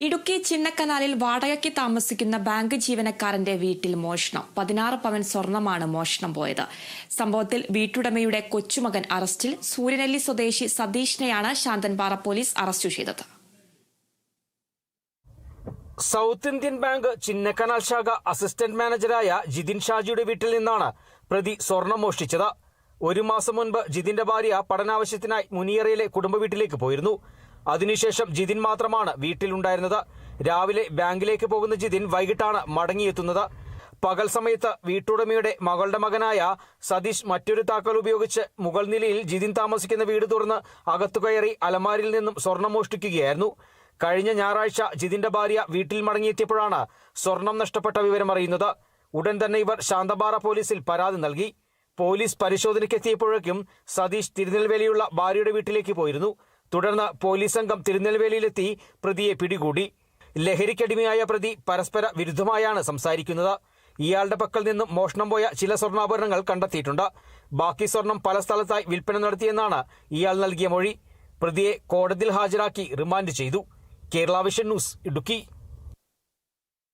ഇടുക്കി ചിന്നക്കനാലിൽ വാടകയ്ക്ക് താമസിക്കുന്ന ബാങ്ക് ജീവനക്കാരന്റെ വീട്ടിൽ മോഷണം. പതിനാറ് പവൻ സ്വർണമാണ് മോഷണം പോയത്. സംഭവത്തിൽ വീട്ടുടമയുടെ കൊച്ചുമകൻ അറസ്റ്റിൽ സൂര്യനെല്ലി സ്വദേശി സതീഷിനെയാണ് ശാന്തൻപാറ പോലീസ് അറസ്റ്റ് ചെയ്തത്. സൗത്ത് ഇന്ത്യൻ ബാങ്ക് ചിന്നക്കനാൽ ശാഖ അസിസ്റ്റന്റ് മാനേജരായ ജിതിൻ ഷാജിയുടെ വീട്ടിൽ നിന്നാണ് പ്രതി സ്വർണം മോഷ്ടിച്ചത്. ഒരു മാസം മുൻപ് ജിതിന്റെ ഭാര്യ പഠനാവശ്യത്തിനായി മുനിയറയിലെ കുടുംബ വീട്ടിലേക്ക് പോയിരുന്നു. അതിനുശേഷം ജിതിൻ മാത്രമാണ് വീട്ടിലുണ്ടായിരുന്നത്. രാവിലെ ബാങ്കിലേക്ക് പോകുന്ന ജിതിൻ വൈകിട്ടാണ് മടങ്ങിയെത്തുന്നത്. പകൽ സമയത്ത് വീട്ടുടമയുടെ മകളുടെ മകനായ സതീഷ് മറ്റൊരു താക്കോൽ ഉപയോഗിച്ച് മുകൾ നിലയിൽ ജിതിൻ താമസിക്കുന്ന വീട് തുറന്ന് അകത്തു കയറി അലമാരിൽ നിന്നും സ്വർണം മോഷ്ടിക്കുകയായിരുന്നു. കഴിഞ്ഞ ഞായറാഴ്ച ജിതിന്റെ ഭാര്യ വീട്ടിൽ മടങ്ങിയെത്തിയപ്പോഴാണ് സ്വർണം നഷ്ടപ്പെട്ട വിവരം അറിയുന്നത്. ഉടൻ തന്നെ ഇവർ ശാന്തപാറ പോലീസിൽ പരാതി നൽകി. പോലീസ് പരിശോധനയ്ക്കെത്തിയപ്പോഴേക്കും സതീഷ് തിരുനെൽവേലിയുള്ള ഭാര്യയുടെ വീട്ടിലേക്ക് പോയിരുന്നു. തുടർന്ന് പോലീസ് സംഘം തിരുനെൽവേലിയിലെത്തി പ്രതിയെ പിടികൂടി. ലഹരിക്കടിമയായ പ്രതി പരസ്പര വിരുദ്ധമായാണ് സംസാരിക്കുന്നത്. ഇയാളുടെ പക്കൽ നിന്നും മോഷണം പോയ ചില സ്വർണാഭരണങ്ങൾ കണ്ടെത്തിയിട്ടുണ്ട്. ബാക്കി സ്വർണം പല സ്ഥലത്തായി വിൽപ്പന നടത്തിയെന്നാണ് ഇയാൾ നൽകിയ മൊഴി. പ്രതിയെ കോടതിയിൽ ഹാജരാക്കി റിമാൻഡ് ചെയ്തു. Kerala vision news Idukki.